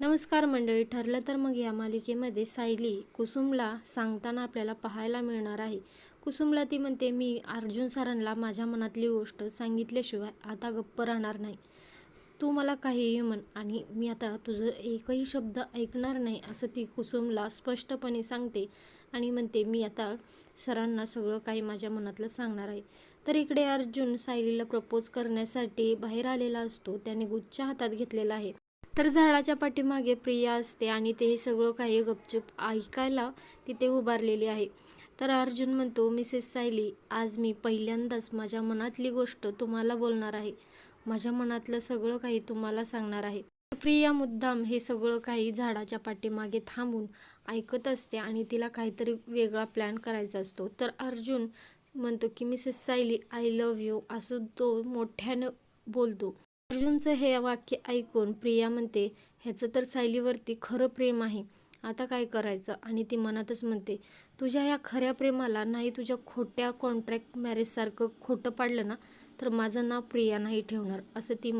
नमस्कार मंडळी ठरलं तर मग या मालिकेमध्ये सायली कुसुमला सांगताना आपल्याला पाहायला मिळणार आहे. कुसुमला ती म्हणते मी अर्जुन सरांना माझ्या मनातली गोष्ट सांगितल्याशिवाय आता गप्प राहणार नाही. तू मला काहीही म्हण आणि मी आता तुझं एकही शब्द ऐकणार नाही असं ती कुसुमला स्पष्टपणे सांगते आणि म्हणते मी आता सरांना सगळं काही माझ्या मनातलं सांगणार आहे. तर इकडे अर्जुन सायलीला प्रपोज करण्यासाठी बाहेर आलेला असतो. त्याने गुच्छ हातात घेतलेला आहे. तर झाडाच्या पाठीमागे प्रिया असते आणि ते हे सगळं काही गपचूप ऐकायला तिथे उभारलेली आहे. तर अर्जुन म्हणतो मिसेस सायली आज मी पहिल्यांदाच माझ्या मनातली गोष्ट तुम्हाला बोलणार आहे. माझ्या मनातलं सगळं काही तुम्हाला सांगणार आहे. प्रिया मुद्दाम हे सगळं काही झाडाच्या पाठीमागे थांबून ऐकत असते आणि तिला काहीतरी वेगळा प्लॅन करायचा असतो. तर अर्जुन म्हणतो की Mrs Sayali I love you असं तो मोठ्यानं बोलतो. अर्जुनचं हे वाक्य ऐकून प्रिया म्हणते ह्याचं तर सायलीवरती खरं प्रेम आहे. आता काय करायचं? आणि ती मनातच म्हणते तुझ्या या खऱ्या प्रेमाला नाही तुझ्या खोट्या कॉन्ट्रॅक्ट मॅरेजसारखं खोटं पाडलं ना तर माझं नाव प्रिया नाही ठेवणार असं ती म्हण